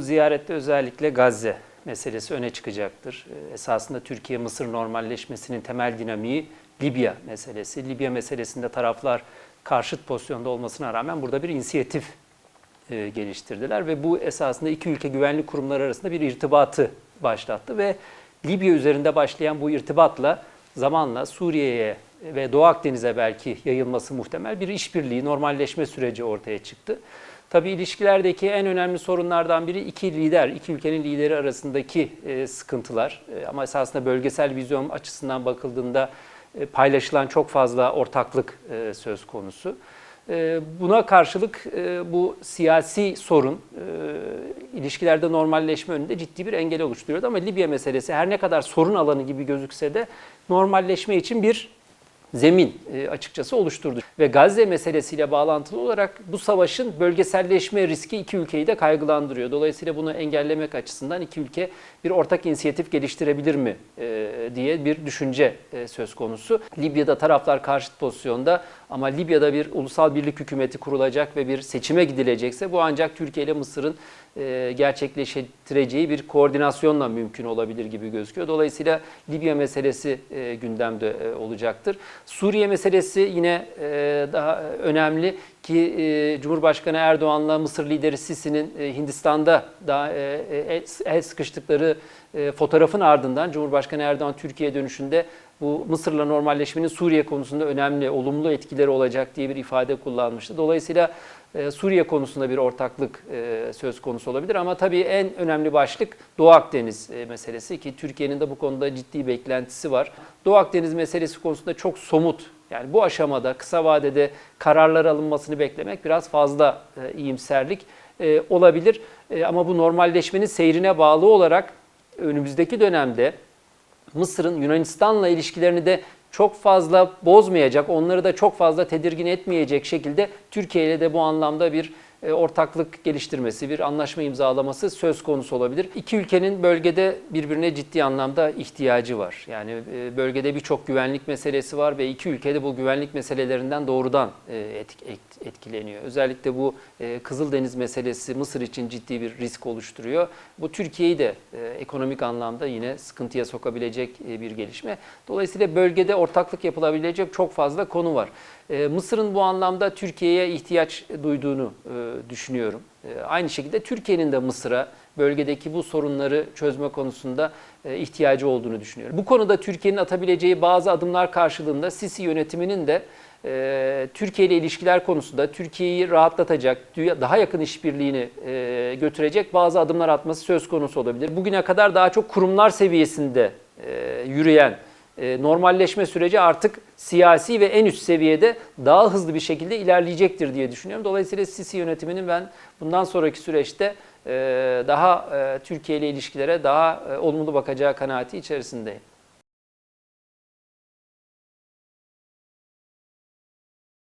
Bu ziyarette özellikle Gazze meselesi öne çıkacaktır. Ee, Esasında Türkiye-Mısır normalleşmesinin temel dinamiği Libya meselesi. Libya meselesinde taraflar karşıt pozisyonda olmasına rağmen burada bir inisiyatif e, geliştirdiler ve bu esasında iki ülke güvenlik kurumları arasında bir irtibatı başlattı ve Libya üzerinde başlayan bu irtibatla zamanla Suriye'ye ve Doğu Akdeniz'e belki yayılması muhtemel bir işbirliği, normalleşme süreci ortaya çıktı. Tabii ilişkilerdeki en önemli sorunlardan biri iki lider, iki ülkenin lideri arasındaki e, sıkıntılar. E, ama esasında bölgesel vizyon açısından bakıldığında e, paylaşılan çok fazla ortaklık söz konusu. Buna karşılık bu siyasi sorun ilişkilerde normalleşme önünde ciddi bir engel oluşturuyordu. Ama Libya meselesi her ne kadar sorun alanı gibi gözükse de normalleşme için bir zemin e, açıkçası oluşturdu. Ve Gazze meselesiyle bağlantılı olarak bu savaşın bölgeselleşme riski iki ülkeyi de kaygılandırıyor. Dolayısıyla bunu engellemek açısından iki ülke bir ortak inisiyatif geliştirebilir mi e, diye bir düşünce e, söz konusu. Libya'da taraflar karşıt pozisyonda ama Libya'da bir ulusal birlik hükümeti kurulacak ve bir seçime gidilecekse bu ancak Türkiye ile Mısır'ın gerçekleştireceği bir koordinasyonla mümkün olabilir gibi gözüküyor. Dolayısıyla Libya meselesi gündemde olacaktır. Suriye meselesi yine daha önemli ki e, Cumhurbaşkanı Erdoğan'la Mısır lideri Sisi'nin e, Hindistan'da daha e, el sıkıştıkları fotoğrafın ardından Cumhurbaşkanı Erdoğan Türkiye dönüşünde bu Mısır'la normalleşmenin Suriye konusunda önemli, olumlu etkileri olacak diye bir ifade kullanmıştı. Dolayısıyla Suriye konusunda bir ortaklık söz konusu olabilir ama tabii en önemli başlık Doğu Akdeniz meselesi ki Türkiye'nin de bu konuda ciddi beklentisi var. Doğu Akdeniz meselesi konusunda çok somut yani bu aşamada kısa vadede kararlar alınmasını beklemek biraz fazla iyimserlik olabilir. Ama bu normalleşmenin seyrine bağlı olarak önümüzdeki dönemde Mısır'ın Yunanistan'la ilişkilerini de çok fazla bozmayacak, onları da çok fazla tedirgin etmeyecek şekilde Türkiye ile de bu anlamda bir e, ortaklık geliştirmesi, bir anlaşma imzalaması söz konusu olabilir. İki ülkenin bölgede birbirine ciddi anlamda ihtiyacı var. Yani e, bölgede birçok güvenlik meselesi var ve iki ülkede bu güvenlik meselelerinden doğrudan e, etkileniyor. Özellikle bu Kızıldeniz meselesi Mısır için ciddi bir risk oluşturuyor. Bu Türkiye'yi de ekonomik anlamda yine sıkıntıya sokabilecek bir gelişme. Dolayısıyla bölgede ortaklık yapılabilecek çok fazla konu var. Mısır'ın bu anlamda Türkiye'ye ihtiyaç duyduğunu düşünüyorum. Aynı şekilde Türkiye'nin de Mısır'a bölgedeki bu sorunları çözme konusunda ihtiyacı olduğunu düşünüyorum. Bu konuda Türkiye'nin atabileceği bazı adımlar karşılığında Sisi yönetiminin de Türkiye ile ilişkiler konusunda Türkiye'yi rahatlatacak, daha yakın işbirliğini götürecek bazı adımlar atması söz konusu olabilir. Bugüne kadar daha çok kurumlar seviyesinde yürüyen normalleşme süreci artık siyasi ve en üst seviyede daha hızlı bir şekilde ilerleyecektir diye düşünüyorum. Dolayısıyla Sisi yönetiminin ben bundan sonraki süreçte daha Türkiye ile ilişkilere daha olumlu bakacağı kanaati içerisindeyim.